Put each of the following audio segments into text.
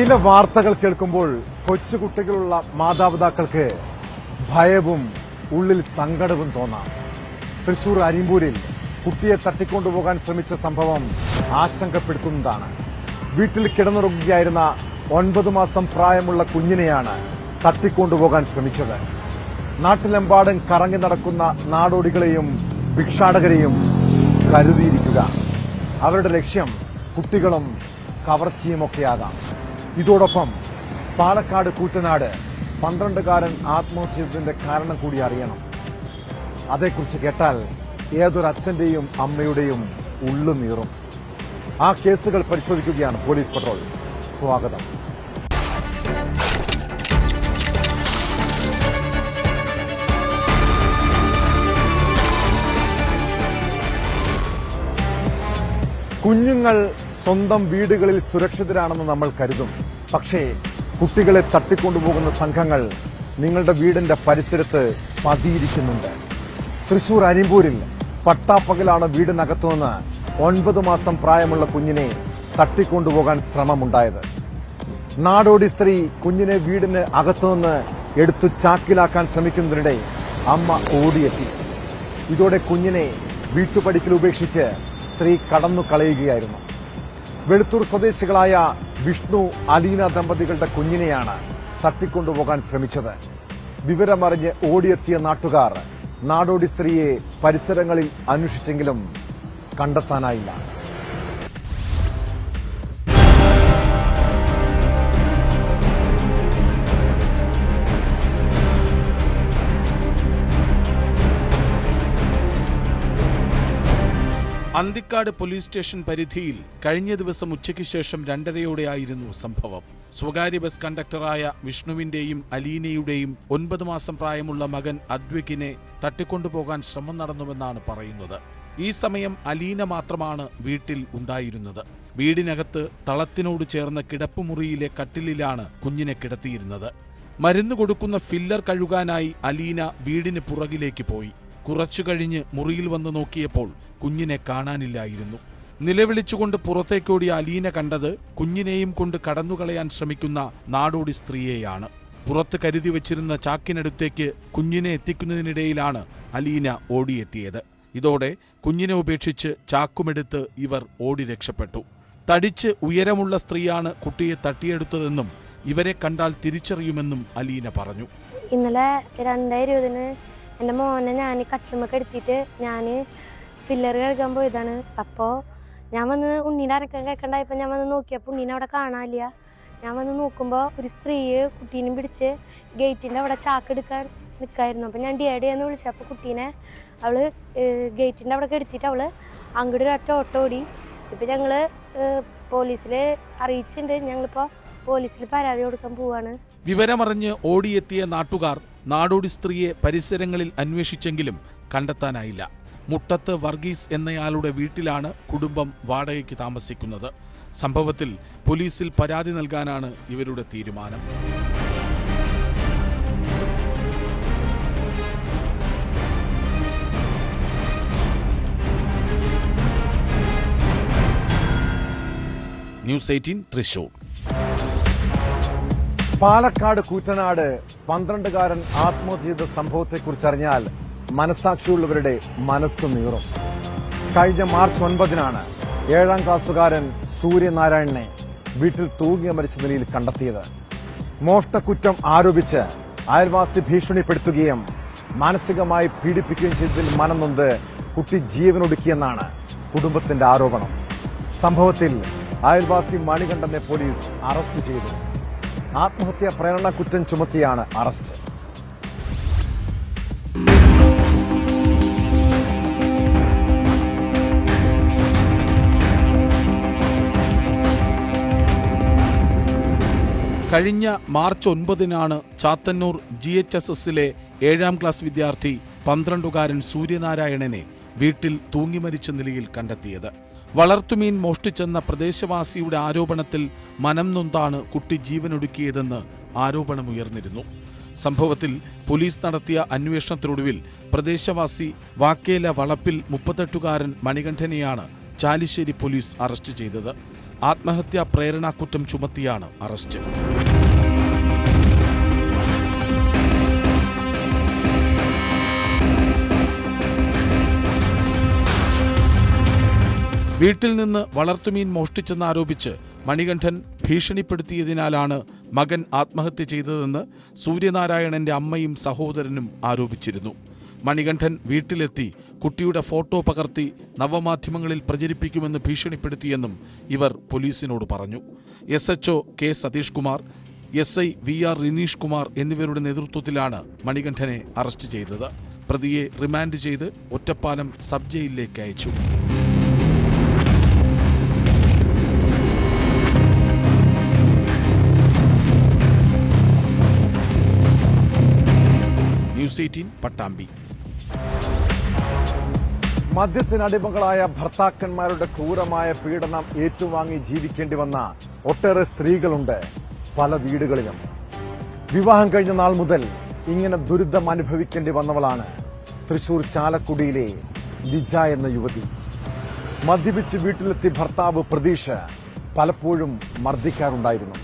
ചില വാർത്തകൾ കേൾക്കുമ്പോൾ കൊച്ചുകുട്ടികളുള്ള മാതാപിതാക്കൾക്ക് ഭയവും ഉള്ളിൽ സങ്കടവും തോന്നാം. തൃശൂർ അരിമ്പൂരിൽ കുട്ടിയെ തട്ടിക്കൊണ്ടുപോകാൻ ശ്രമിച്ച സംഭവം ആശങ്കപ്പെടുത്തുന്നതാണ്. വീട്ടിൽ കിടന്നുറങ്ങുകയായിരുന്ന ഒൻപത് മാസം പ്രായമുള്ള കുഞ്ഞിനെയാണ് തട്ടിക്കൊണ്ടുപോകാൻ ശ്രമിച്ചത്. നാട്ടിലെമ്പാടും കറങ്ങി നടക്കുന്ന നാടോടികളെയും ഭിക്ഷാടകരെയും കരുതിയിരിക്കുക. അവരുടെ ലക്ഷ്യം കുട്ടികളും കവർച്ചയുമൊക്കെയാകാം. ഇതോടൊപ്പം പാലക്കാട് കൂറ്റനാട് പന്ത്രണ്ടുകാരൻ ആത്മഹത്യത്തിന്റെ കാരണം കൂടി അറിയണം. അതേക്കുറിച്ച് കേട്ടാൽ ഏതൊരു അച്ഛന്റെയും അമ്മയുടെയും ഉള്ളു നീറും. ആ കേസുകൾ പരിശോധിക്കുകയാണ് പോലീസ് പട്രോൾ. സ്വാഗതം. കുഞ്ഞുങ്ങൾ സ്വന്തം വീടുകളിൽ സുരക്ഷിതരാണെന്ന് നമ്മൾ കരുതും. പക്ഷേ കുട്ടികളെ തട്ടിക്കൊണ്ടുപോകുന്ന സംഘങ്ങൾ നിങ്ങളുടെ വീടിന്റെ പരിസരത്ത് പതിയിരിക്കുന്നുണ്ട്. തൃശൂർ അരിമ്പൂരിൽ പട്ടാപ്പകലാണ് വീടിനകത്തുനിന്ന് ഒൻപത് മാസം പ്രായമുള്ള കുഞ്ഞിനെ തട്ടിക്കൊണ്ടുപോകാൻ ശ്രമമുണ്ടായത്. നാടോടി സ്ത്രീ കുഞ്ഞിനെ വീടിന് അകത്തുനിന്ന് എടുത്തു ചാക്കിലാക്കാൻ ശ്രമിക്കുന്നതിനിടെ അമ്മ ഓടിയെത്തി. ഇതോടെ കുഞ്ഞിനെ വീട്ടുപടിക്കൽ ഉപേക്ഷിച്ച് സ്ത്രീ കടന്നു കളയുകയായിരുന്നു വെളുത്തൂർ സ്വദേശികളായ വിഷ്ണു അലീന ദമ്പതികളുടെ കുഞ്ഞിനെയാണ് തട്ടിക്കൊണ്ടുപോകാൻ ശ്രമിച്ചത്. വിവരമറിഞ്ഞ് ഓടിയെത്തിയ നാട്ടുകാർ നാടോടി സ്ത്രീയെ പരിസരങ്ങളിൽ അന്വേഷിച്ചെങ്കിലും കണ്ടെത്താനായില്ല. അന്തിക്കാട് പോലീസ് സ്റ്റേഷൻ പരിധിയിൽ കഴിഞ്ഞ ദിവസം ഉച്ചയ്ക്ക് ശേഷം രണ്ടരയോടെയായിരുന്നു സംഭവം. സ്വകാര്യ ബസ് കണ്ടക്ടറായ വിഷ്ണുവിന്റെയും അലീനയുടെയും ഒൻപത് മാസം പ്രായമുള്ള മകൻ അദ്വിക്കിനെ തട്ടിക്കൊണ്ടുപോകാൻ ശ്രമം നടന്നുവെന്നാണ് പറയുന്നത്. ഈ സമയം അലീന മാത്രമാണ് വീട്ടിൽ ഉണ്ടായിരുന്നത്. വീടിനകത്ത് തളത്തിനോട് ചേർന്ന കിടപ്പുമുറിയിലെ കട്ടിലിലാണ് കുഞ്ഞിനെ കിടത്തിയിരുന്നത്. മരുന്ന് കൊടുക്കുന്ന ഫില്ലർ കഴുകാനായി അലീന വീടിന് പുറകിലേക്ക് പോയി. കുറച്ചു കഴിഞ്ഞ് മുറിയിൽ വന്ന് നോക്കിയപ്പോൾ കുഞ്ഞിനെ കാണാനില്ലായിരുന്നു. നിലവിളിച്ചുകൊണ്ട് പുറത്തേക്കോടിയ അലീന കണ്ടത് കുഞ്ഞിനെയും കൊണ്ട് കടന്നുകളയാൻ ശ്രമിക്കുന്ന നാടോടി സ്ത്രീയെയാണ്. പുറത്ത് കരുതി വച്ചിരുന്ന ചാക്കിനടുത്തേക്ക് കുഞ്ഞിനെ എത്തിക്കുന്നതിനിടയിലാണ് അലീന ഓടിയെത്തിയത്. ഇതോടെ കുഞ്ഞിനെ ഉപേക്ഷിച്ച് ചാക്കുമെടുത്ത് ഇവർ ഓടി രക്ഷപ്പെട്ടു. തടിച്ച് ഉയരമുള്ള സ്ത്രീയാണ് കുട്ടിയെ തട്ടിയെടുത്തതെന്നും ഇവരെ കണ്ടാൽ തിരിച്ചറിയുമെന്നും അലീന പറഞ്ഞു. ഇന്നലെ രണ്ടായിരം ഇരുപതിന് എന്റെ മോനെ ഞാൻ കട്ടിലുമൊക്കെ എടുത്തിട്ട് ഞാൻ ഫില്ലർ കഴുകാൻ പോയതാണ്. അപ്പോൾ ഞാൻ വന്ന് ഉണ്ണീന്റെ അരക്കം കേൾക്കണ്ടായപ്പോൾ ഞാൻ വന്ന് നോക്കിയപ്പോൾ ഉണ്ണീനെ അവിടെ കാണാനില്ല. ഞാൻ വന്ന് നോക്കുമ്പോൾ ഒരു സ്ത്രീയെ കുട്ടീനെ പിടിച്ച് ഗേറ്റിന്റെ അവിടെ ചാക്കെടുക്കാൻ നിൽക്കായിരുന്നു അപ്പോൾ ഞാൻ ഡിയാഡി എന്ന് വിളിച്ചപ്പോൾ കുട്ടീനെ അവൾ ഗേറ്റിന്റെ അവിടെ എടുത്തിട്ട് അവൾ അങ്ങോട്ട് ഒരൊറ്റ ഓട്ടോ ഓടി. ഇപ്പം ഞങ്ങൾ പോലീസിൽ അറിയിച്ചിട്ടുണ്ട്. ഞങ്ങളിപ്പോൾ പോലീസിൽ പരാതി കൊടുക്കാൻ പോവാണ്. വിവരമറിഞ്ഞ് ഓടിയെത്തിയ നാട്ടുകാർ നാടോടി സ്ത്രീയെ പരിസരങ്ങളിൽ അന്വേഷിച്ചെങ്കിലും കണ്ടെത്താനായില്ല. മുട്ടത്ത് വർഗീസ് എന്നയാളുടെ വീട്ടിലാണ് കുടുംബം വാടകയ്ക്ക് താമസിക്കുന്നത്. സംഭവത്തിൽ പോലീസിൽ പരാതി നൽകാനാണ് ഇവരുടെ തീരുമാനം. News eighteen Thrissur. Palakkad Koottanad പന്ത്രണ്ടുകാരൻ ആത്മഹത്യ ചെയ്ത സംഭവത്തെക്കുറിച്ചറിഞ്ഞാൽ മനസ്സാക്ഷിയുള്ളവരുടെ മനസ്സ് നീറും. കഴിഞ്ഞ മാർച്ച് ഒൻപതിനാണ് ഏഴാം ക്ലാസ്സുകാരൻ സൂര്യനാരായണനെ വീട്ടിൽ തൂങ്ങി മരിച്ച നിലയിൽ കണ്ടെത്തിയത്. മോഷ്ടക്കുറ്റം ആരോപിച്ച് അയൽവാസി ഭീഷണിപ്പെടുത്തുകയും മാനസികമായി പീഡിപ്പിക്കുകയും ചെയ്തതിൽ മനംനൊന്ത് കുട്ടി ജീവനൊടുക്കിയെന്നാണ് കുടുംബത്തിന്റെ ആരോപണം. സംഭവത്തിൽ അയൽവാസി മണികണ്ഠനെ പോലീസ് അറസ്റ്റ് ചെയ്തു. ആത്മഹത്യ പ്രേരണ കുറ്റം ചുമത്തിയാണ് അറസ്റ്റ്. കഴിഞ്ഞ മാർച്ച് ഒൻപതിനാണ് ചാത്തന്നൂർ ജി എച്ച് എസ് എസിലെ ഏഴാം ക്ലാസ് വിദ്യാർത്ഥി പന്ത്രണ്ടുകാരൻ സൂര്യനാരായണനെ വീട്ടിൽ തൂങ്ങിമരിച്ച നിലയിൽ കണ്ടെത്തിയത്. വളർത്തുമീൻ മോഷ്ടിച്ചെന്ന പ്രദേശവാസിയുടെ ആരോപണത്തിൽ മനം നൊന്താണ് കുട്ടി ജീവനൊടുക്കിയതെന്ന് ആരോപണമുയർന്നിരുന്നു. സംഭവത്തിൽ പോലീസ് നടത്തിയ അന്വേഷണത്തിനൊടുവിൽ പ്രദേശവാസി വാക്കേല വളപ്പിൽ മുപ്പത്തെട്ടുകാരൻ മണികണ്ഠനെയാണ് ചാലിശ്ശേരി പോലീസ് അറസ്റ്റ് ചെയ്തത്. ആത്മഹത്യാ പ്രേരണാക്കുറ്റം ചുമത്തിയാണ് അറസ്റ്റ്. വീട്ടിൽ നിന്ന് വളർത്തുമീൻ മോഷ്ടിച്ചെന്നാരോപിച്ച് മണികണ്ഠൻ ഭീഷണിപ്പെടുത്തിയതിനാലാണ് മകൻ ആത്മഹത്യ ചെയ്തതെന്ന് സൂര്യനാരായണന്റെ അമ്മയും സഹോദരനും ആരോപിച്ചിരുന്നു. മണികണ്ഠൻ വീട്ടിലെത്തി കുട്ടിയുടെ ഫോട്ടോ പകർത്തി നവമാധ്യമങ്ങളിൽ പ്രചരിപ്പിക്കുമെന്ന് ഭീഷണിപ്പെടുത്തിയെന്നും ഇവർ പോലീസിനോട് പറഞ്ഞു. S H O K Satheesh Kumar S I V R Rineesh Kumar എന്നിവരുടെ നേതൃത്വത്തിലാണ് മണികണ്ഠനെ അറസ്റ്റ് ചെയ്തത്. പ്രതിയെ റിമാൻഡ് ചെയ്ത് ഒറ്റപ്പാലം സബ് ജയിലിലേക്ക് അയച്ചു. News eighteen Pattambi. മദ്യത്തിനടിമകളായ ഭർത്താക്കന്മാരുടെ ക്രൂരമായ പീഡനം ഏറ്റുവാങ്ങി ജീവിക്കേണ്ടി വന്ന ഒട്ടേറെ സ്ത്രീകളുണ്ട് പല വീടുകളിലും. വിവാഹം കഴിഞ്ഞ നാൾ മുതൽ ഇങ്ങനെ ദുരിതം അനുഭവിക്കേണ്ടി വന്നവളാണ് തൃശൂർ ചാലക്കുടിയിലെ ലിജ എന്ന യുവതി. മദ്യപിച്ച് വീട്ടിലെത്തി ഭർത്താവ് പ്രതീഷ് പലപ്പോഴും മർദ്ദിക്കാറുണ്ടായിരുന്നു.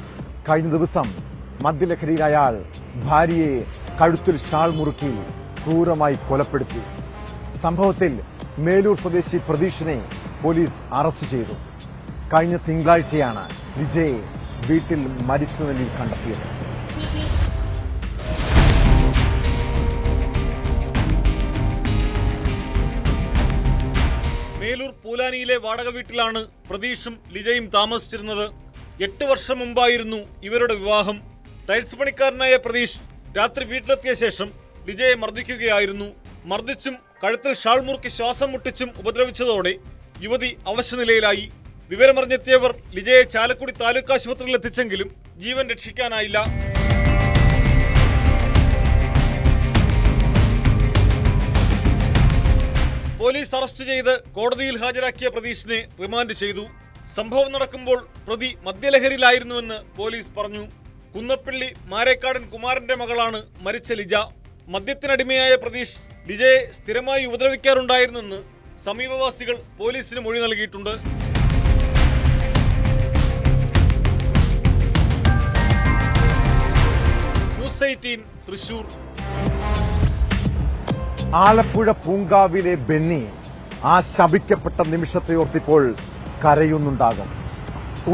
കഴിഞ്ഞ ദിവസം മദ്യലഹരിയിൽ അയാൾ ഭാര്യയെ കഴുത്തിൽ ഷാൾ മുറുക്കി ക്രൂരമായി കൊലപ്പെടുത്തി. സംഭവത്തിൽ മേലൂർ സ്വദേശി പ്രതീഷിനെ പോലീസ് അറസ്റ്റ് ചെയ്തു. കഴിഞ്ഞ തിങ്കളാഴ്ചയാണ് വിജയെ വീട്ടിൽ മരിച്ച നിലയിൽ കണ്ടെത്തിയത്. മേലൂർ പൂലാനിയിലെ വാടക വീട്ടിലാണ് പ്രതീഷും ലിജയും താമസിച്ചിരുന്നത്. എട്ട് വർഷം മുമ്പായിരുന്നു ഇവരുടെ വിവാഹം. ടൈൽസ് പണിക്കാരനായ പ്രതീഷ് രാത്രി വീട്ടിലെത്തിയ ശേഷം ലിജയെ മർദ്ദിക്കുകയായിരുന്നു. മർദ്ദിച്ചും കഴുത്തിൽ ഷാൾ മുറുക്കി ശ്വാസം മുട്ടിച്ചും ഉപദ്രവിച്ചതോടെ യുവതി അവശനിലയിലായി. വിവരമറിഞ്ഞെത്തിയവർ ലിജയെ ചാലക്കുടി താലൂക്ക് ആശുപത്രിയിൽ എത്തിച്ചെങ്കിലും ജീവൻ രക്ഷിക്കാനായില്ല. പോലീസ് അറസ്റ്റ് ചെയ്ത് കോടതിയിൽ ഹാജരാക്കിയ പ്രതീഷിനെ റിമാൻഡ് ചെയ്തു. സംഭവം നടക്കുമ്പോൾ പ്രതി മദ്യലഹരിയിലായിരുന്നുവെന്ന് പോലീസ് പറഞ്ഞു. കുന്നപ്പള്ളി മാരേക്കാടൻ കുമാരന്റെ മകളാണ് മരിച്ച ലിജ. മദ്യത്തിനടിമയായ പ്രതീഷ് ലിജയെ സ്ഥിരമായി ഉപദ്രവിക്കാറുണ്ടായിരുന്നെന്ന് സമീപവാസികൾ പോലീസിന് മൊഴി നൽകിയിട്ടുണ്ട്. തൃശൂർ. ആലപ്പുഴ പൂങ്കാവിലെ ബെന്നി ആ ശപിക്കപ്പെട്ട നിമിഷത്തെ ഓർത്തിപ്പോൾ കരയുന്നുണ്ടാകും.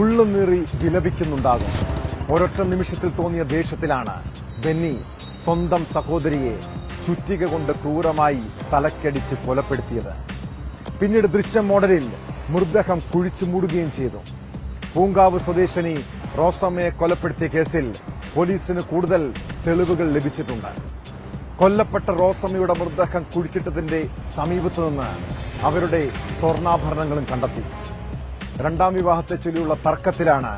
ഉള്ളുനീറി വിലപിക്കുന്നുണ്ടാകും. ഒരൊറ്റ നിമിഷത്തിൽ തോന്നിയ ദേഷ്യത്തിലാണ് ബെന്നി സ്വന്തം സഹോദരിയെ ചുറ്റിക കൊണ്ട് ക്രൂരമായി തലക്കടിച്ച് കൊലപ്പെടുത്തിയത്. പിന്നീട് ദൃശ്യം മോഡലിൽ മൃതദേഹം കുഴിച്ചു മൂടുകയും ചെയ്തു. പൂങ്കാവ് സ്വദേശിനി റോസമ്മയെ കൊലപ്പെടുത്തിയ കേസിൽ പോലീസിന് കൂടുതൽ തെളിവുകൾ ലഭിച്ചിട്ടുണ്ട്. കൊല്ലപ്പെട്ട റോസമ്മയുടെ മൃതദേഹം കുഴിച്ചിട്ടതിന്റെ സമീപത്തുനിന്ന് അവരുടെ സ്വർണാഭരണങ്ങളും കണ്ടെത്തി. രണ്ടാം വിവാഹത്തെ ചൊല്ലിയുള്ള തർക്കത്തിലാണ്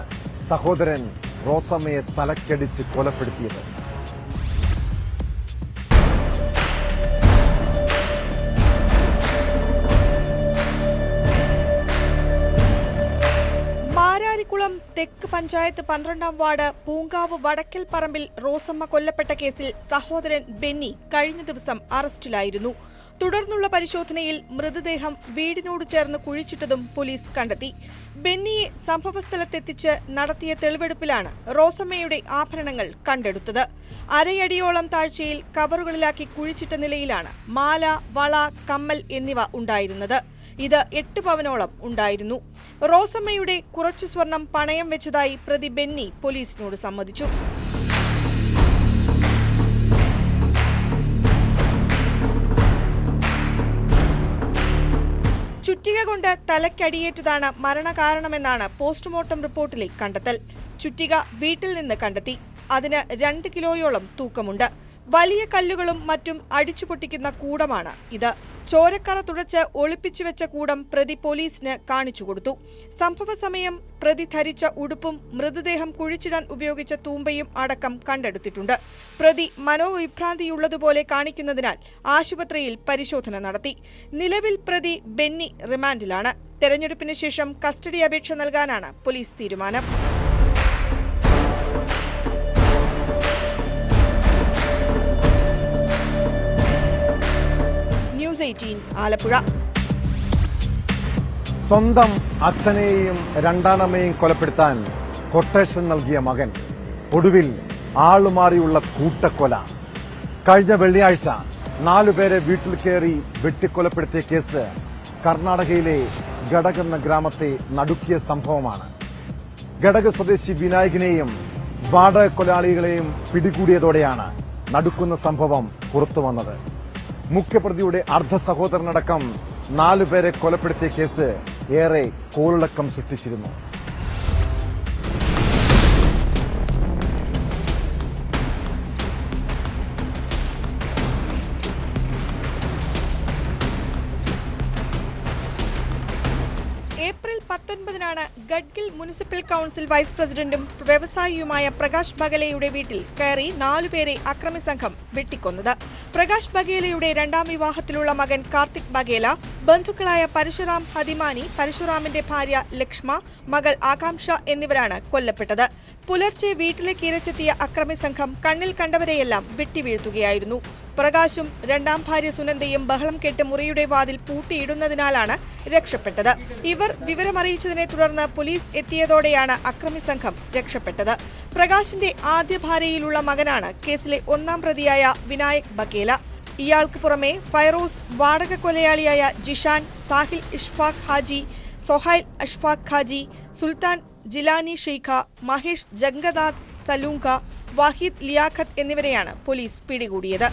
സഹോദരൻ റോസമ്മയെ തലക്കടിച്ച് കൊലപ്പെടുത്തിയത്. മാരാരിക്കുളം തെക്ക് പഞ്ചായത്ത് പന്ത്രണ്ടാം വാർഡ് പൂങ്കാവ് വടക്കൽ പറമ്പിൽ റോസമ്മ കൊല്ലപ്പെട്ട കേസിൽ സഹോദരൻ ബെന്നി കഴിഞ്ഞ ദിവസം അറസ്റ്റിലായിരുന്നു. തുടർന്നുള്ള പരിശോധനയിൽ മൃതദേഹം വീടിനോട് ചേർന്ന് കുഴിച്ചിട്ടതും പോലീസ് കണ്ടെത്തി. ബെന്നിയെ സംഭവസ്ഥലത്തെത്തിച്ച് നടത്തിയ തെളിവെടുപ്പിലാണ് റോസമ്മയുടെ ആഭരണങ്ങൾ കണ്ടെടുത്തത്. അരയടിയോളം താഴ്ചയിൽ കവറുകളിലാക്കി കുഴിച്ചിട്ട നിലയിലാണ് മാല വള കമ്മൽ എന്നിവ ഉണ്ടായിരുന്നത്. ഇത് എട്ട് പവനോളം ഉണ്ടായിരുന്നു. റോസമ്മയുടെ കുറച്ചു സ്വർണം പണയം വെച്ചതായി പ്രതി ബെന്നി പോലീസിനോട് സമ്മതിച്ചു. ചുറ്റിക കൊണ്ട് തലക്കടിയേറ്റതാണ് മരണകാരണമെന്നാണ് പോസ്റ്റ്മോർട്ടം റിപ്പോർട്ടിലെ കണ്ടെത്തൽ. ചുറ്റിക വീട്ടിൽ നിന്ന് കണ്ടെത്തി. അതിന് രണ്ട് കിലോയോളം തൂക്കമുണ്ട്. വലിയ കല്ലുകളും മറ്റും അടിച്ചു പൊട്ടിക്കുന്ന കൂടമാണ് ഇത്. ചോരക്കറ തുടച്ച് ഒളിപ്പിച്ചു വെച്ച കൂടം പ്രതി പോലീസിന് കാണിച്ചു കൊടുത്തു. സംഭവ സമയം പ്രതി ധരിച്ച ഉടുപ്പും മൃതദേഹം കുഴിച്ചിടാൻ ഉപയോഗിച്ച തൂമ്പയും അടക്കം കണ്ടെടുത്തിട്ടുണ്ട്. പ്രതി മനോവിഭ്രാന്തിയുള്ളതുപോലെ കാണിക്കുന്നതിനാൽ ആശുപത്രിയിൽ പരിശോധന നടത്തി. നിലവിൽ പ്രതി ബെന്നി റിമാൻഡിലാണ്. തെരഞ്ഞെടുപ്പിന് ശേഷം കസ്റ്റഡി അപേക്ഷ നൽകാനാണ് പോലീസ് തീരുമാനം. ആലപ്പുഴ. സ്വന്തം അച്ഛനെയും രണ്ടാനമ്മയെയും കൊലപ്പെടുത്താൻ കൊട്ടേഷൻ നൽകിയ മകൻ. ഒടുവിൽ ആളുമാറിയുള്ള കൂട്ടക്കൊല. കഴിഞ്ഞ വെള്ളിയാഴ്ച നാലുപേരെ വീട്ടിൽ കയറി വെട്ടിക്കൊലപ്പെടുത്തിയ കേസ് കർണാടകയിലെ ഘടക് എന്ന ഗ്രാമത്തെ നടുക്കിയ സംഭവമാണ്. ഘടക സ്വദേശി വിനായകനെയും വാടക കൊലാളികളെയും പിടികൂടിയതോടെയാണ് നടുക്കുന്ന സംഭവം പുറത്തുവന്നത്. മുഖ്യപ്രതിയുടെ അർദ്ധ സഹോദരനടക്കം നാലുപേരെ കൊലപ്പെടുത്തിയ കേസ് ഏറെ കോളിളക്കം സൃഷ്ടിച്ചിരുന്നു. കൌൺസിൽ വൈസ് പ്രസിഡന്റും വ്യവസായിയുമായ പ്രകാശ് ബഗേലയുടെ വീട്ടിൽ കയറി നാലുപേരെ അക്രമി സംഘം വെട്ടിക്കൊന്നത്. പ്രകാശ് ബഗേലയുടെ രണ്ടാം വിവാഹത്തിലുള്ള മകൻ കാർത്തിക് ബഗേല ബന്ധുക്കളായ പരശുറാം ഹതിമാനി പരശുറാമിന്റെ ഭാര്യ ലക്ഷ്മ മകൾ ആകാംക്ഷ എന്നിവരാണ് കൊല്ലപ്പെട്ടത്. പുലർച്ചെ വീട്ടിലേക്ക് ഇരച്ചെത്തിയ അക്രമി സംഘം കണ്ണിൽ കണ്ടവരെയെല്ലാം വെട്ടിവീഴ്ത്തുകയായിരുന്നു. പ്രകാശും രണ്ടാം ഭാര്യ സുനന്ദയും ബഹളം കേട്ട് മുറിയുടെ വാതിൽ പൂട്ടിയിടുന്നതിനാലാണ് രക്ഷപ്പെട്ടത്. ഇവർ വിവരമറിയിച്ചതിനെ തുടർന്ന് പോലീസ് എത്തിയതോടെയാണ് അക്രമി സംഘം രക്ഷപ്പെട്ടത്. പ്രകാശിന്റെ ആദ്യ ഭാര്യയിലുള്ള മകനാണ് കേസിലെ ഒന്നാം പ്രതിയായ വിനായക് ബക്കേല ഇയാൾക്ക് പുറമെ ഫൈറോസ് വാടക കൊലയാളിയായ ജിഷാൻ സാഹിൽ ഇഷ്ഫാഖ് ഹാജി സൊഹൈൽ അഷ്ഫാഖ് ഖാജി സുൽത്താൻ ജിലാനി ഷെയ്ഖ മഹേഷ് ജംഗനാഥ് സലൂങ്ക വാഹിദ് ലിയാഖത്ത് എന്നിവരെയാണ് പോലീസ് പിടികൂടിയത്.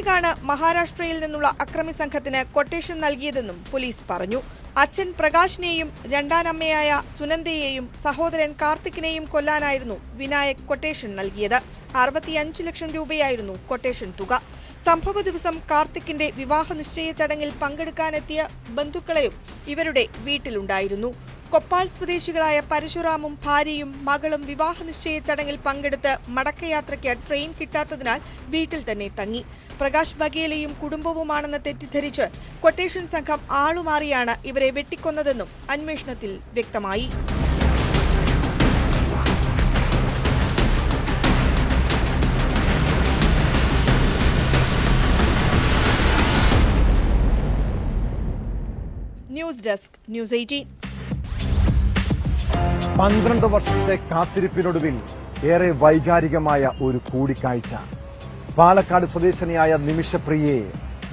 വിനായകാണ് മഹാരാഷ്ട്രയിൽ നിന്നുള്ള അക്രമി സംഘത്തിന് കൊട്ടേഷൻ നൽകിയതെന്നും പോലീസ് പറഞ്ഞു. അച്ഛൻ പ്രകാശിനെയും രണ്ടാനമ്മയായ സുനന്ദയെയും സഹോദരൻ കാർത്തിക്കിനെയും കൊല്ലാനായിരുന്നു വിനായക് കൊട്ടേഷൻ നൽകിയത്. അറുപത്തിയഞ്ച് ലക്ഷം രൂപയായിരുന്നു കൊട്ടേഷൻ തുക. സംഭവ ദിവസം കാർത്തിക്കിന്റെ വിവാഹ നിശ്ചയ ചടങ്ങിൽ പങ്കെടുക്കാനെത്തിയ ബന്ധുക്കളെയും ഇവരുടെ വീട്ടിലുണ്ടായിരുന്നു. കൊപ്പാൾ സ്വദേശികളായ പരശുറാമും ഭാര്യയും മകളും വിവാഹ നിശ്ചയ ചടങ്ങിൽ പങ്കെടുത്ത് മടക്കയാത്രയ്ക്ക് ട്രെയിൻ കിട്ടാത്തതിനാൽ വീട്ടിൽ തന്നെ തങ്ങി. പ്രകാശ് ബഗേലയും കുടുംബവുമാണെന്ന് തെറ്റിദ്ധരിച്ച് കൊട്ടേഷൻ സംഘം ആളുമാറിയാണ് ഇവരെ വെട്ടിക്കൊന്നതെന്നും അന്വേഷണത്തിൽ വ്യക്തമായി. News desk news eighteen. പന്ത്രണ്ട് വർഷത്തെ കാത്തിരിപ്പിനൊടുവിൽ ഏറെ വൈകാരികമായ ഒരു കൂടിക്കാഴ്ച. പാലക്കാട് സ്വദേശിനിയായ നിമിഷപ്രിയയെ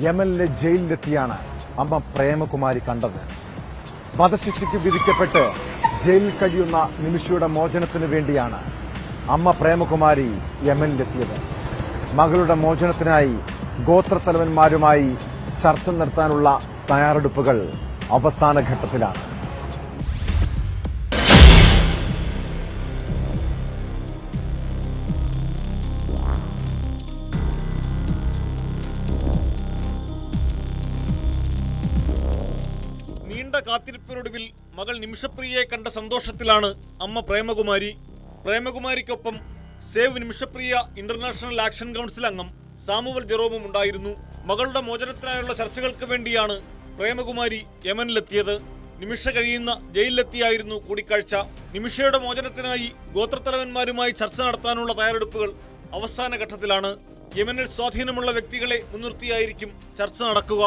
യമനിലെ ജയിലിലെത്തിയാണ് അമ്മ പ്രേമകുമാരി കണ്ടത്. വധശിക്ഷയ്ക്ക് വിധിക്കപ്പെട്ട് ജയിലിൽ കഴിയുന്ന നിമിഷയുടെ മോചനത്തിന് വേണ്ടിയാണ് അമ്മ പ്രേമകുമാരി യമനിലെത്തിയത് മകളുടെ മോചനത്തിനായി ഗോത്രത്തലവന്മാരുമായി ചർച്ച നടത്താനുള്ള തയ്യാറെടുപ്പുകൾ അവസാന ഘട്ടത്തിലാണ്. മകൾ നിമിഷപ്രിയയെ കണ്ട സന്തോഷത്തിലാണ് അമ്മ Premakumari. പ്രേമകുമാരിക്കൊപ്പം save Nimishapriya international action council അംഗം സാമുവൽ ജെറോമും ഉണ്ടായിരുന്നു. മകളുടെ മോചനത്തിനായുള്ള ചർച്ചകൾക്ക് വേണ്ടിയാണ് പ്രേമകുമാരി യമനിലെത്തിയത്. നിമിഷ കഴിയുന്ന ജയിലിലെത്തിയായിരുന്നു കൂടിക്കാഴ്ച. നിമിഷയുടെ മോചനത്തിനായി ഗോത്രത്തലവന്മാരുമായി ചർച്ച നടത്താനുള്ള തയ്യാറെടുപ്പുകൾ അവസാന ഘട്ടത്തിലാണ്. യമനിൽ സ്വാധീനമുള്ള വ്യക്തികളെ മുൻനിർത്തിയായിരിക്കും ചർച്ച നടക്കുക.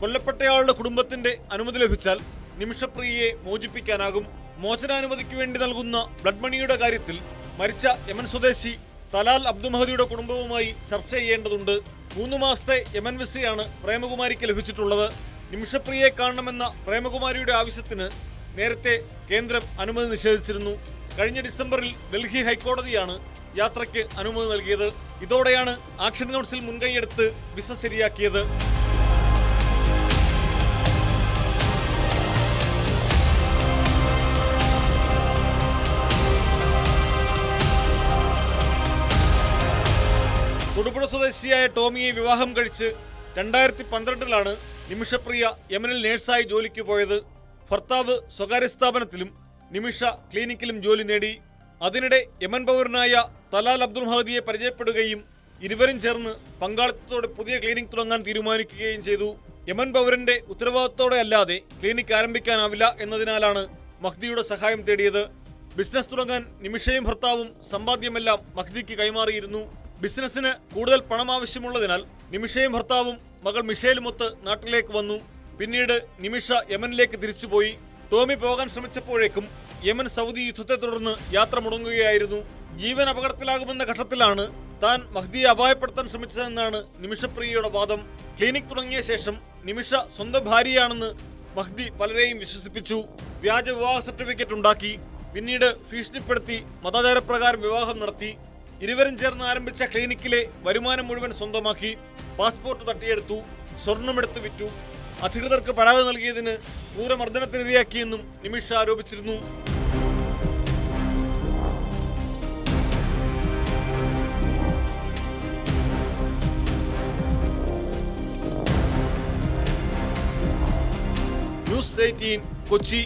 കൊല്ലപ്പെട്ടയാളുടെ കുടുംബത്തിന്റെ അനുമതി ലഭിച്ചാൽ നിമിഷപ്രിയയെ മോചിപ്പിക്കാനാകും. മോചനാനുമതിക്ക് വേണ്ടി നൽകുന്ന ബ്ലഡ് മണിയുടെ കാര്യത്തിൽ മരിച്ച യമൻ സ്വദേശി തലാൽ അബ്ദുമഹദിയുടെ കുടുംബവുമായി ചർച്ച ചെയ്യേണ്ടതുണ്ട്. മൂന്ന് മാസത്തെ യമൻ വിസയാണ് പ്രേമകുമാരിക്ക് ലഭിച്ചിട്ടുള്ളത്. നിമിഷപ്രിയയെ കാണണമെന്ന പ്രേമകുമാരിയുടെ ആവശ്യത്തിന് നേരത്തെ കേന്ദ്രം അനുമതി നിഷേധിച്ചിരുന്നു. കഴിഞ്ഞ ഡിസംബറിൽ ഡൽഹി ഹൈക്കോടതിയാണ് യാത്രയ്ക്ക് അനുമതി നൽകിയത്. ഇതോടെയാണ് ആക്ഷൻ കൗൺസിൽ മുൻകൈയെടുത്ത് വിസ ശരിയാക്കിയത്. സ്വദേശിയായ ടോമിയെ വിവാഹം കഴിച്ച് രണ്ടായിരത്തി പന്ത്രണ്ടിലാണ് നിമിഷപ്രിയ യമനിൽ നേഴ്സായി ജോലിക്ക് പോയത്. ഭർത്താവ് സ്വകാര്യ സ്ഥാപനത്തിലും നിമിഷ ക്ലിനിക്കിലും ജോലി നേടി. അതിനിടെ യമൻ പൗരനായ തലാൽ അബ്ദുൽ മഹദിയെ പരിചയപ്പെടുകയും ഇരുവരും ചേർന്ന് പങ്കാളിത്തത്തോടെ പുതിയ ക്ലിനിക് തുടങ്ങാൻ തീരുമാനിക്കുകയും ചെയ്തു. യമൻ പൗരന്റെ ഉത്തരവാദിത്തോടെ അല്ലാതെ ക്ലിനിക് ആരംഭിക്കാനാവില്ല എന്നതിനാലാണ് മഹ്ദിയുടെ സഹായം തേടിയത്. ബിസിനസ് തുടങ്ങാൻ നിമിഷയും ഭർത്താവും സമ്പാദ്യമെല്ലാം മഹ്ദിക്ക് കൈമാറിയിരുന്നു. ബിസിനസ്സിന് കൂടുതൽ പണം ആവശ്യമുള്ളതിനാൽ നിമിഷയും ഭർത്താവും മകൾ മിഷേലുമൊത്ത് നാട്ടിലേക്ക് വന്നു. പിന്നീട് നിമിഷ യമനിലേക്ക് തിരിച്ചുപോയി. ടോമി പോകാൻ ശ്രമിച്ചപ്പോഴേക്കും യമൻ സൗദി യുദ്ധത്തെ തുടർന്ന് യാത്ര മുടങ്ങുകയായിരുന്നു. ജീവൻ അപകടത്തിലാകുമെന്ന ഘട്ടത്തിലാണ് താൻ മഹ്ദിയെ അപായപ്പെടുത്താൻ ശ്രമിച്ചതെന്നാണ് നിമിഷപ്രിയയുടെ വാദം. ക്ലിനിക് തുടങ്ങിയ ശേഷം നിമിഷ സ്വന്തം ഭാര്യയാണെന്ന് മഹ്ദി പലരെയും വിശ്വസിപ്പിച്ചു. വ്യാജ വിവാഹ സർട്ടിഫിക്കറ്റ് ഉണ്ടാക്കി. പിന്നീട് ഭീഷണിപ്പെടുത്തി മതാചാരപ്രകാരം വിവാഹം നടത്തി. ഇരുവരും ചേർന്ന് ആരംഭിച്ച ക്ലിനിക്കിലെ വരുമാനം മുഴുവൻ സ്വന്തമാക്കി. പാസ്പോർട്ട് തട്ടിയെടുത്തു സ്വർണമെടുത്ത് വിറ്റു. അധികൃതർക്ക് പരാതി നൽകിയതിന് ക്രൂരമർദ്ദനത്തിനിരയാക്കിയെന്നും നിമിഷ ആരോപിച്ചിരുന്നു. കൊച്ചി.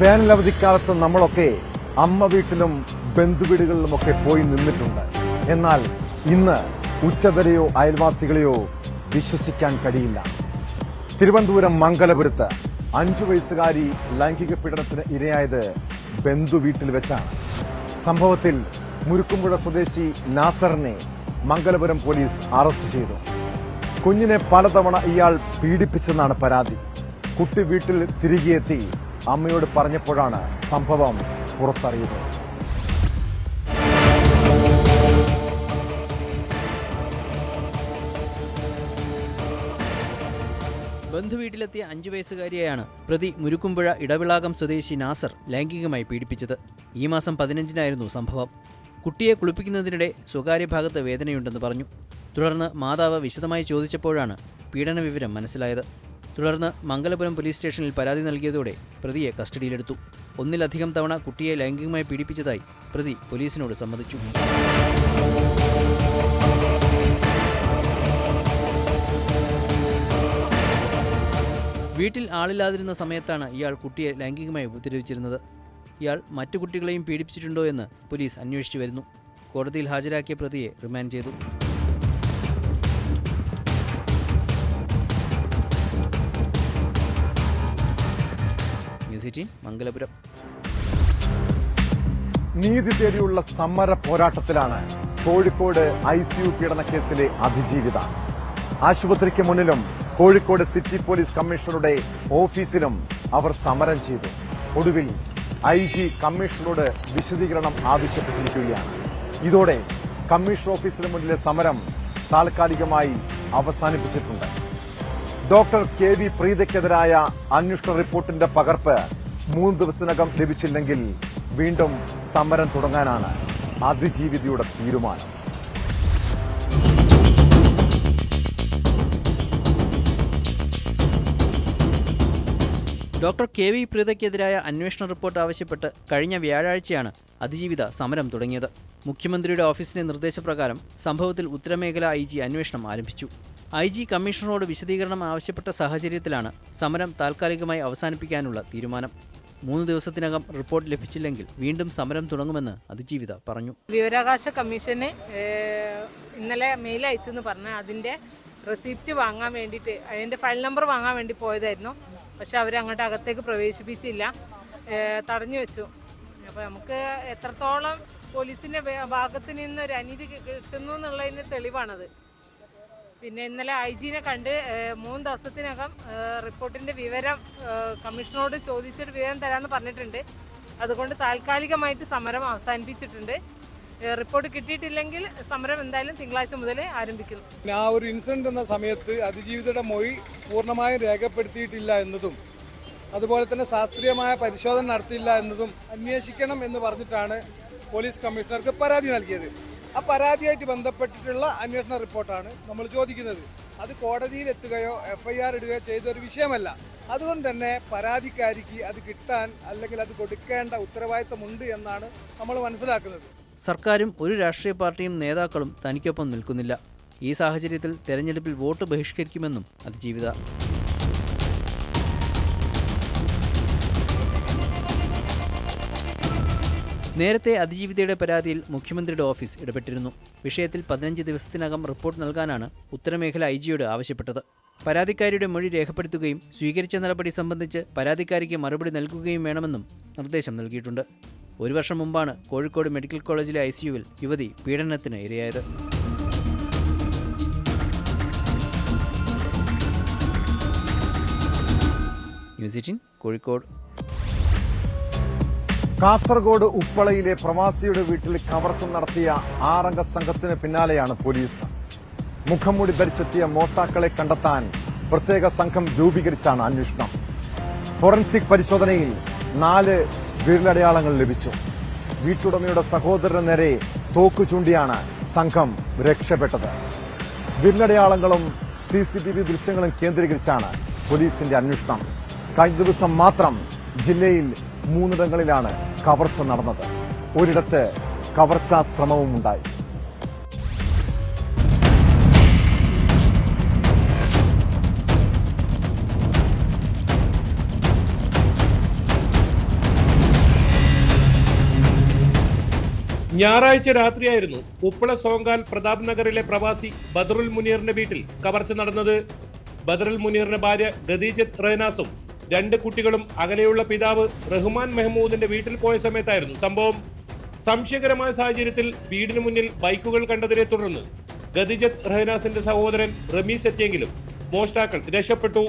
വേനലവധിക്കാലത്ത് നമ്മളൊക്കെ അമ്മ വീട്ടിലും ബന്ധുവീടുകളിലുമൊക്കെ പോയി നിന്നിട്ടുണ്ട്. എന്നാൽ ഇന്ന് ഉറ്റവരെയോ അയൽവാസികളെയോ വിശ്വസിക്കാൻ കഴിയില്ല. തിരുവനന്തപുരം മംഗലപുരത്ത് അഞ്ചു വയസ്സുകാരി ലൈംഗിക പീഡനത്തിന് ഇരയായത് ബന്ധു വീട്ടിൽ വെച്ചാണ്. സംഭവത്തിൽ മുരുക്കുമ്പുഴ സ്വദേശി നാസറിനെ മംഗലപുരം പോലീസ് അറസ്റ്റ് ചെയ്തു. കുഞ്ഞിനെ പലതവണ ഇയാൾ പീഡിപ്പിച്ചെന്നാണ് പരാതി. കുട്ടി വീട്ടിൽ തിരികെയെത്തി അമ്മയോട് പറഞ്ഞപ്പോഴാണ് സംഭവം പുറത്തറിയുന്നത്. ബന്ധുവീട്ടിലെത്തിയ അഞ്ചു വയസ്സുകാരിയെയാണ് പ്രതി മുരുക്കുമ്പുഴ ഇടവിളാകം സ്വദേശി നാസർ ലൈംഗികമായി പീഡിപ്പിച്ചത്. ഈ മാസം പതിനഞ്ചിനായിരുന്നു സംഭവം. കുട്ടിയെ കുളിപ്പിക്കുന്നതിനിടെ സ്വകാര്യ ഭാഗത്ത് വേദനയുണ്ടെന്ന് പറഞ്ഞു. തുടർന്ന് മാതാവ് വിശദമായി ചോദിച്ചപ്പോഴാണ് പീഡന വിവരം മനസ്സിലായത്. തുടർന്ന് മംഗലപുരം പോലീസ് സ്റ്റേഷനിൽ പരാതി നൽകിയതോടെ പ്രതിയെ കസ്റ്റഡിയിലെടുത്തു. ഒന്നിലധികം തവണ കുട്ടിയെ ലൈംഗികമായി പീഡിപ്പിച്ചതായി പ്രതി പോലീസിനോട് സമ്മതിച്ചു. വീട്ടിൽ ആളില്ലാതിരുന്ന സമയത്താണ് ഇയാൾ കുട്ടിയെ ലൈംഗികമായി ഉപദ്രവിച്ചിരുന്നത്. ഇയാൾ മറ്റു കുട്ടികളെയും പീഡിപ്പിച്ചിട്ടുണ്ടോ എന്ന് പോലീസ് അന്വേഷിച്ചു വരുന്നു. കോടതിയിൽ ഹാജരാക്കിയ പ്രതിയെ റിമാൻഡ് ചെയ്തു. മംഗലപുരം. നീതി തേടിയുള്ള സമര പോരാട്ടത്തിലാണ് കോഴിക്കോട് ഐ സി യു പീഡനക്കേസിലെ അതിജീവിത. ആശുപത്രിക്ക് മുന്നിലും കോഴിക്കോട് സിറ്റി പോലീസ് കമ്മീഷണറുടെ ഓഫീസിലും അവർ സമരം ചെയ്തു. ഒടുവിൽ ഐ ജി കമ്മീഷണറോട് വിശദീകരണം ആവശ്യപ്പെട്ടിരിക്കുകയാണ്. ഇതോടെ കമ്മീഷൻ ഓഫീസിന് മുന്നിലെ സമരം താൽക്കാലികമായി അവസാനിപ്പിച്ചിട്ടുണ്ട്. ഡോക്ടർ കെ വി പ്രീതയ്ക്കെതിരായ അന്വേഷണ റിപ്പോർട്ടിന്റെ പകർപ്പ് മൂന്ന് ദിവസത്തിനകം ലഭിച്ചില്ലെങ്കിൽ വീണ്ടും സമരം തുടങ്ങാനാണ് അതിജീവിതയുടെ തീരുമാനം. ഡോക്ടർ കെ വി പ്രീതയ്ക്കെതിരായ അന്വേഷണ റിപ്പോർട്ട് ആവശ്യപ്പെട്ട് കഴിഞ്ഞ വ്യാഴാഴ്ചയാണ് അതിജീവിത സമരം തുടങ്ങിയത്. മുഖ്യമന്ത്രിയുടെ ഓഫീസിന്റെ നിർദ്ദേശപ്രകാരം സംഭവത്തിൽ ഉത്തരമേഖല ഐ ജി അന്വേഷണം ആരംഭിച്ചു. ഐ ജി കമ്മീഷണറോട് വിശദീകരണം ആവശ്യപ്പെട്ട സാഹചര്യത്തിലാണ് സമരം താൽക്കാലികമായി അവസാനിപ്പിക്കാനുള്ള തീരുമാനം. മൂന്ന് ദിവസത്തിനകം റിപ്പോർട്ട് ലഭിച്ചില്ലെങ്കിൽ വീണ്ടും സമരം തുടങ്ങുമെന്ന് അതിജീവിത പറഞ്ഞു. വിവരാവകാശ കമ്മീഷന് ഇന്നലെ മെയിൽ അയച്ചെന്ന് പറഞ്ഞ അതിന്റെ റെസിപ്റ്റ് വാങ്ങാൻ വേണ്ടിയിട്ട് അതിന്റെ ഫയൽ നമ്പർ വാങ്ങാൻ വേണ്ടി പോയതായിരുന്നു. പക്ഷെ അവരങ്ങോട്ട് അകത്തേക്ക് പ്രവേശിപ്പിച്ചില്ല. തടഞ്ഞു വെച്ചു. അപ്പോൾ നമുക്ക് എത്രത്തോളം പോലീസിന്റെ ഭാഗത്ത് നിന്ന് ഒരു അനീതി കിട്ടുന്നു എന്നുള്ളതിന് തെളിവാണത്. പിന്നെ ഇന്നലെ ഐ ജിനെ കണ്ട് മൂന്ന് ദിവസത്തിനകം റിപ്പോർട്ടിന്റെ വിവരം കമ്മീഷനോട് ചോദിച്ചിട്ട് വിവരം തരാമെന്ന് പറഞ്ഞിട്ടുണ്ട്. അതുകൊണ്ട് താൽക്കാലികമായിട്ട് സമരം അവസാനിപ്പിച്ചിട്ടുണ്ട്. റിപ്പോർട്ട് കിട്ടിയിട്ടില്ലെങ്കിൽ സമരം എന്തായാലും തിങ്കളാഴ്ച മുതൽ ആരംഭിക്കുന്നു ആ ഒരു ഇൻസിഡന്റ് എന്ന സമയത്ത് അതിജീവിതയുടെ മൊഴി പൂർണമായും രേഖപ്പെടുത്തിയിട്ടില്ല എന്നതും അതുപോലെ തന്നെ ശാസ്ത്രീയമായ പരിശോധന നടത്തിയില്ല എന്നതും അന്വേഷിക്കണം എന്ന് പറഞ്ഞിട്ടാണ് പോലീസ് കമ്മീഷണർക്ക് പരാതി നൽകിയത്. ആ പരാതിയായിട്ട് ബന്ധപ്പെട്ടിട്ടുള്ള അന്വേഷണ റിപ്പോർട്ടാണ് നമ്മൾ ചോദിക്കുന്നത്. അത് കോടതിയിൽ എത്തുകയോ എഫ്ഐആർ ഇടുകയോ ചെയ്ത ഒരു വിഷയമല്ല. അതുകൊണ്ട് തന്നെ പരാതിക്കാരിക്ക് അത് കിട്ടാൻ അല്ലെങ്കിൽ അത് കൊടുക്കേണ്ട ഉത്തരവാദിത്തമുണ്ട് എന്നാണ് നമ്മൾ മനസ്സിലാക്കുന്നത്. സർക്കാരും ഒരു രാഷ്ട്രീയ പാർട്ടിയും നേതാക്കളും തനിക്കൊപ്പം നിൽക്കുന്നില്ല. ഈ സാഹചര്യത്തിൽ തെരഞ്ഞെടുപ്പിൽ വോട്ട് ബഹിഷ്കരിക്കുമെന്നും അതിജീവിത. നേരത്തെ അതിജീവിതയുടെ പരാതിയിൽ മുഖ്യമന്ത്രിയുടെ ഓഫീസ് ഇടപെട്ടിരുന്നു. വിഷയത്തിൽ പതിനഞ്ച് ദിവസത്തിനകം റിപ്പോർട്ട് നൽകാനാണ് ഉത്തരമേഖല ഐ ജിയോട് ആവശ്യപ്പെട്ടത്. പരാതിക്കാരിയുടെ മൊഴി രേഖപ്പെടുത്തുകയും സ്വീകരിച്ച നടപടി സംബന്ധിച്ച് പരാതിക്കാരിക്ക് മറുപടി നൽകുകയും വേണമെന്നും നിർദ്ദേശം നൽകിയിട്ടുണ്ട്. ഒരു വർഷം മുമ്പാണ് കോഴിക്കോട് മെഡിക്കൽ കോളേജിലെ ഐ സിയുവിൽ യുവതി പീഡനത്തിന് ഇരയായത്. കോഴിക്കോട്. കാസർഗോഡ് ഉപ്പളയിലെ പ്രവാസിയുടെ വീട്ടിൽ കവർച്ച നടത്തിയ ആറംഗ സംഘത്തിന് പിന്നാലെയാണ് പോലീസ്. മുഖംമൂടി ധരിച്ചെത്തിയ മോഷ്ടാക്കളെ കണ്ടെത്താൻ പ്രത്യേക സംഘം രൂപീകരിച്ചാണ് അന്വേഷണം. ഫോറൻസിക് പരിശോധനയിൽ നാല് വിരലടയാളങ്ങൾ ലഭിച്ചു. വീട്ടുടമയുടെ സഹോദരന് നേരെ തോക്കു ചൂണ്ടിയാണ് സംഘം രക്ഷപ്പെട്ടത്. വിരലടയാളങ്ങളും സി സി ടി വി ദൃശ്യങ്ങളും കേന്ദ്രീകരിച്ചാണ് പോലീസിന്റെ അന്വേഷണം. കഴിഞ്ഞ ദിവസം മാത്രം ജില്ലയിൽ മൂന്നിടങ്ങളിലാണ് കവർച്ച നടന്നത്. ഒരിടത്ത് കവർച്ചാ ശ്രമവും ഉണ്ടായി ഞായറാഴ്ച രാത്രിയായിരുന്നു ഉപ്പള സോങ്കാൽ പ്രതാപ് നഗറിലെ പ്രവാസി ബദറുൽ മുനീറിന്റെ വീട്ടിൽ കവർച്ച നടന്നത്. ബദറുൽ മുനീറിന്റെ ഭാര്യ ഖദീജത്ത് റഹനാസും രണ്ട് കുട്ടികളും അകലെയുള്ള പിതാവ് റഹ്മാൻ മെഹ്മൂദിന്റെ വീട്ടിൽ പോയ സമയത്തായിരുന്നു സംഭവം. സംശയകരമായ സാഹചര്യത്തിൽ വീടിന് മുന്നിൽ ബൈക്കുകൾ കണ്ടതിനെ തുടർന്ന് ഖദീജത്ത് റഹനാസിന്റെ സഹോദരൻ റമീസ് എത്തിയെങ്കിലും മോഷ്ടാക്കൾ രക്ഷപ്പെട്ടു.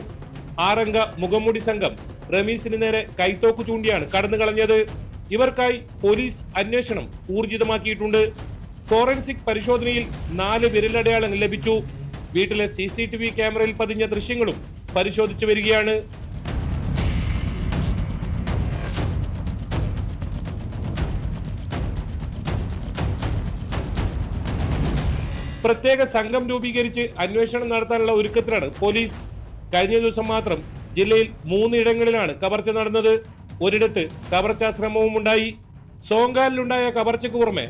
ആറംഗ മുഖംമൂടി സംഘം റമീസിന് നേരെ കൈത്തോക്ക് ചൂണ്ടിയാണ് കടന്നു കളഞ്ഞത് ഇവർക്കായി പോലീസ് അന്വേഷണം ഊർജിതമാക്കിയിട്ടുണ്ട്. ഫോറൻസിക് പരിശോധനയിൽ നാല് വിരലടയാളങ്ങൾ ലഭിച്ചു. വീട്ടിലെ സി സി ടി വി ക്യാമറയിൽ പതിഞ്ഞ ദൃശ്യങ്ങളും പരിശോധിച്ചു വരികയാണ്. പ്രത്യേക സംഘം രൂപീകരിച്ച് അന്വേഷണം നടത്താനുള്ള ഒരുക്കത്തിലാണ് പോലീസ്. കഴിഞ്ഞ ദിവസം മാത്രം ജില്ലയിൽ മൂന്നിടങ്ങളിലാണ് കവർച്ച നടന്നത്. ഒരിടത്ത് കവർച്ചാ ശ്രമവും ഉണ്ടായി. സോങ്കാലിലുണ്ടായ കവർച്ചയ്ക്ക് പുറമെ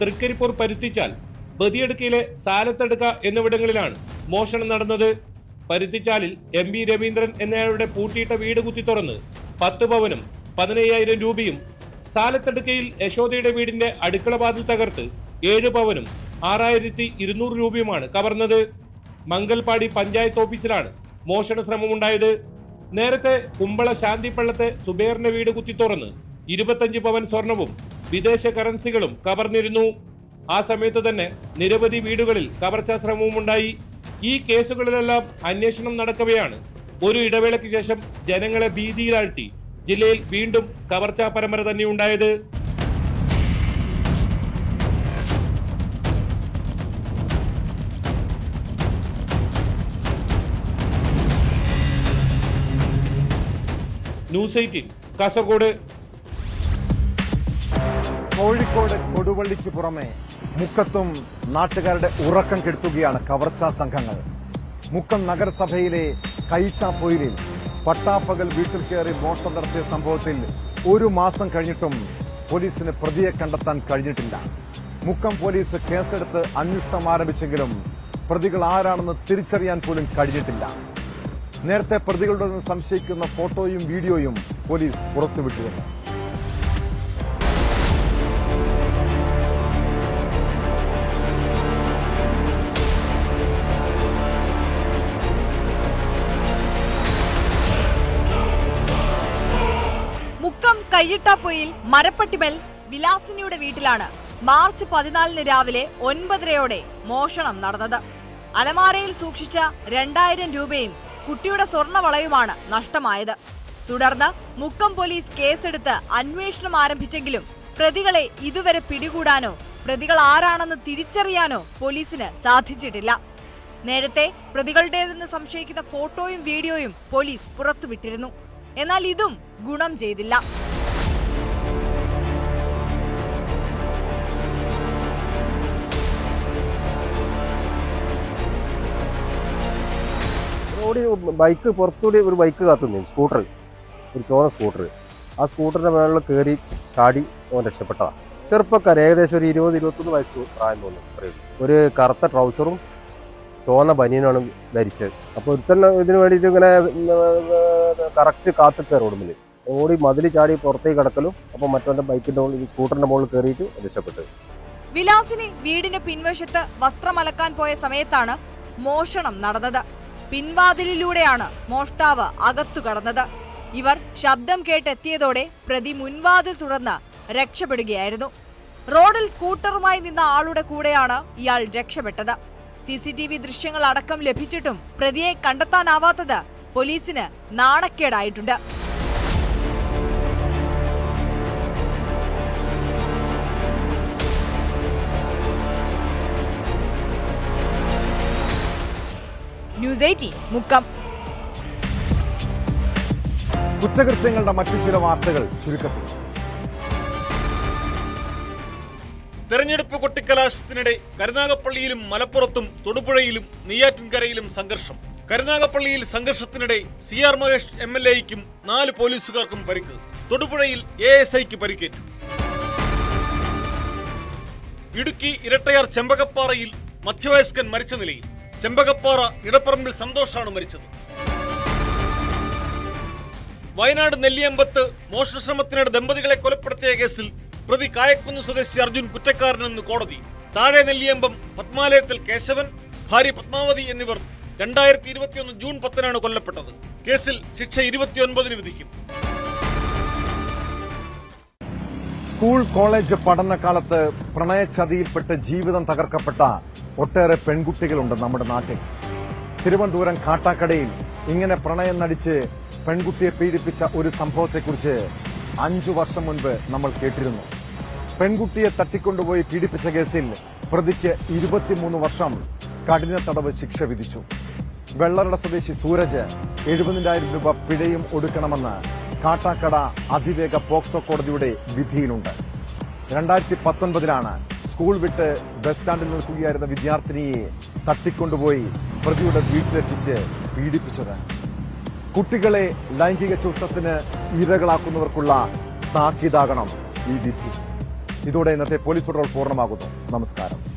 തൃക്കരിപ്പൂർ പരുത്തിച്ചാൽ ബദിയടുക്കയിലെ സാലത്തടുക്ക എന്നിവിടങ്ങളിലാണ് മോഷണം നടന്നത്. പരുത്തിച്ചാലിൽ എം ബി രവീന്ദ്രൻ എന്നയാളുടെ പൂട്ടിയിട്ട വീട് കുത്തി തുറന്ന് പത്ത് പവനും പതിനയ്യായിരം രൂപയും സാലത്തടുക്കയിൽ യശോദയുടെ വീടിന്റെ അടുക്കള വാതിൽ തകർത്ത് ഏഴ് പവനും ആറായിരത്തി ഇരുന്നൂറ് രൂപയുമാണ് കവർന്നത്. മംഗൽപാടി പഞ്ചായത്ത് ഓഫീസിലാണ് മോഷണ ശ്രമമുണ്ടായത്. നേരത്തെ കുമ്പള ശാന്തിപ്പള്ളത്തെ സുബേറിന്റെ വീട് കുത്തി തുറന്ന് ഇരുപത്തഞ്ച് പവൻ സ്വർണവും വിദേശ കറൻസികളും കവർന്നിരുന്നു. ആ സമയത്ത് തന്നെ നിരവധി വീടുകളിൽ കവർച്ചാ ശ്രമവും ഉണ്ടായി. ഈ കേസുകളിലെല്ലാം അന്വേഷണം നടക്കവെയാണ്. ഒരു ഇടവേളയ്ക്ക് ശേഷം ജനങ്ങളെ ഭീതിയിലാഴ്ത്തി ജില്ലയിൽ വീണ്ടും കവർച്ചാ പരമ്പര തന്നെ ഉണ്ടായത്. News eighteen Kasaragod. കോഴിക്കോട് കൊടുവള്ളിക്ക് പുറമെ മുക്കത്തും നാട്ടുകാരുടെ ഉറക്കം കെടുത്തുകയാണ് കവർച്ചാ സംഘങ്ങൾ. മുക്കം നഗരസഭയിലെ കൈത്താപ്പൊയിലിൽ പട്ടാപ്പകൽ വീട്ടിൽ കയറി മോഷണം നടത്തിയ സംഭവത്തിൽ ഒരു മാസം കഴിഞ്ഞിട്ടും പോലീസിന് പ്രതിയെ കണ്ടെത്താൻ കഴിഞ്ഞിട്ടില്ല. മുക്കം പോലീസ് കേസെടുത്ത് അന്വേഷണം ആരംഭിച്ചെങ്കിലും പ്രതികൾ ആരാണെന്ന് തിരിച്ചറിയാൻ പോലും കഴിഞ്ഞിട്ടില്ല. നേരത്തെ പ്രതികളുടെ സംശയിക്കുന്ന ഫോട്ടോയും വീഡിയോയും പോലീസ് പുറത്തുവിട്ടിരുന്നു. മുക്കം കയ്യിട്ടാപ്പൊയിൽ മരപ്പട്ടിമൽ വിലാസിനിയുടെ വീട്ടിലാണ് മാർച്ച് പതിനാലിന് രാവിലെ ഒൻപതരയോടെ മോഷണം നടന്നത്. അലമാരയിൽ സൂക്ഷിച്ച രണ്ടായിരം രൂപയും കുട്ടിയുടെ സ്വർണവളയുമാണ് നഷ്ടമായത്. തുടർന്ന് മുക്കം പോലീസ് കേസെടുത്ത് അന്വേഷണം ആരംഭിച്ചെങ്കിലും പ്രതികളെ ഇതുവരെ പിടികൂടാനോ പ്രതികൾ ആരാണെന്ന് തിരിച്ചറിയാനോ പോലീസിന് സാധിച്ചിട്ടില്ല. നേരത്തെ പ്രതികളുടേതെന്ന് സംശയിക്കുന്ന ഫോട്ടോയും വീഡിയോയും പോലീസ് പുറത്തുവിട്ടിരുന്നു. എന്നാൽ ഇതും ഗുണം ചെയ്തില്ല. റോഡിൽ ബൈക്ക് പുറത്തുകൂടി ഒരു ബൈക്ക് കാത്തുനിന്നു സ്കൂട്ടർ ഒരു ചോറ സ്കൂട്ടർ. ആ സ്കൂട്ടറിന്റെ മേളിൽ കയറി ചാടി അവൻ രക്ഷപ്പെട്ടതാണ്. ചെറുപ്പക്കാർ ഏകദേശം ഒരു ഇരുപത് ഇരുപത്തൊന്ന് വയസ്സ് പ്രായം തോന്നുന്നു അത്രയും ഒരു കറുത്ത ട്രൗസറും ചോന്ന ബനിയനാണ് ധരിച്ചത്. അപ്പോൾ ഒരുത്തന്നെ ഇതിന് വേണ്ടിയിട്ട് ഇങ്ങനെ കറക്റ്റ് കാത്തിക്കുക റോഡുമിൽ ഓടി മതിൽ ചാടി പുറത്തേക്ക് കിടക്കലും അപ്പോൾ മറ്റവന്റെ ബൈക്കിന്റെ മുകളിൽ സ്കൂട്ടറിന്റെ മുകളിൽ കയറിയിട്ട് രക്ഷപ്പെട്ടത് വിലാസിനി വീടിന് പിൻവശത്ത് വസ്ത്രമലക്കാൻ പോയ സമയത്താണ് മോഷണം നടന്നത്. പിൻവാതിലിലൂടെയാണ് മോഷ്ടാവ് അകത്തു കടന്നത്. ഇവർ ശബ്ദം കേട്ടെത്തിയതോടെ പ്രതി മുൻവാതിൽ തുറന്ന് രക്ഷപ്പെടുകയായിരുന്നു. റോഡിൽ സ്കൂട്ടറുമായി നിന്ന ആളുടെ കൂടെയാണ് ഇയാൾ രക്ഷപ്പെട്ടത്. സി സി ടി വി ദൃശ്യങ്ങൾ അടക്കം ലഭിച്ചിട്ടും പ്രതിയെ കണ്ടെത്താനാവാത്തത് പോലീസിന് നാണക്കേടായിട്ടുണ്ട്. News eighteen Mukkam. കുറ്റകൃത്യങ്ങളുടെ മറ്റു ചില വാർത്തകൾ ചുരുക്കത്തിൽ. തെരഞ്ഞെടുപ്പ് കൊട്ടിക്കലാശത്തിനിടെ കരുനാഗപ്പള്ളിയിലും മലപ്പുറത്തും തൊടുപുഴയിലും നെയ്യാറ്റിൻകരയിലും സംഘർഷം. കരുനാഗപ്പള്ളിയിൽ സംഘർഷത്തിനിടെ C R Mahesh M L എക്കും നാല് പോലീസുകാർക്കും പരിക്ക്. തൊടുപുഴയിൽ എ എസ് ഐക്ക് പരിക്കേറ്റു. ഇടുക്കി ഇരട്ടയാർ ചെമ്പകപ്പാറയിൽ മധ്യവയസ്കൻ മരിച്ച നിലയിൽ. ചെമ്പകപ്പാറ ഇടപ്പറമ്പിൽ സന്തോഷാണ് മരിച്ചത്. വയനാട് നെല്ലിയമ്പത്ത് മോഷണശ്രമത്തിനിടെ ദമ്പതികളെ കൊലപ്പെടുത്തിയ കേസിൽ പ്രതി കായക്കുന്ന് സ്വദേശി അർജുൻ കുറ്റക്കാരനെന്ന് കോടതി. താഴെ നെല്ലിയമ്പം പത്മാലയത്തിൽ കേശവൻ ഭാര്യ പത്മാവതി എന്നിവർ രണ്ടായിരത്തി ഇരുപത്തിയൊന്ന് ജൂൺ പത്തിനാണ് കൊല്ലപ്പെട്ടത്. കേസിൽ ശിക്ഷ ഇരുപത്തിയൊൻപതിന് വിധിക്കും. സ്കൂൾ കോളേജ് പഠനകാലത്ത് പ്രണയച്ചതിയിൽപ്പെട്ട് ജീവിതം തകർക്കപ്പെട്ട ഒട്ടേറെ പെൺകുട്ടികളുണ്ട് നമ്മുടെ നാട്ടിൽ. തിരുവനന്തപുരം കാട്ടാക്കടയിൽ ഇങ്ങനെ പ്രണയം നടിച്ച് പെൺകുട്ടിയെ പീഡിപ്പിച്ച ഒരു സംഭവത്തെക്കുറിച്ച് അഞ്ചു വർഷം മുൻപ് നമ്മൾ കേട്ടിരുന്നു. പെൺകുട്ടിയെ തട്ടിക്കൊണ്ടുപോയി പീഡിപ്പിച്ച കേസിൽ പ്രതിക്ക് ഇരുപത്തിമൂന്ന് വർഷം കഠിന തടവ് ശിക്ഷ വിധിച്ചു. വെള്ളറട സ്വദേശി സൂരജ് എഴുപതിനായിരം രൂപ പിഴയും ഒടുക്കണമെന്ന് കാട്ടാക്കട അതിവേഗ പോക്സോ കോടതിയുടെ വിധിയിലുണ്ട്. രണ്ടായിരത്തി പത്തൊൻപതിലാണ് സ്കൂൾ വിട്ട് ബസ് സ്റ്റാൻഡിൽ നിൽക്കുകയായിരുന്ന വിദ്യാർത്ഥിനിയെ തട്ടിക്കൊണ്ടുപോയി പ്രതിയുടെ വീട്ടിലെത്തിച്ച് പീഡിപ്പിച്ചത്. കുട്ടികളെ ലൈംഗിക ചൂഷണത്തിന് ഇരകളാക്കുന്നവർക്കുള്ള താക്കീതാകണം ഈ വിധി. ഇതോടെ ഇന്നത്തെ പോലീസ് പെട്രോൾ പൂർണമാകുന്നു. നമസ്കാരം.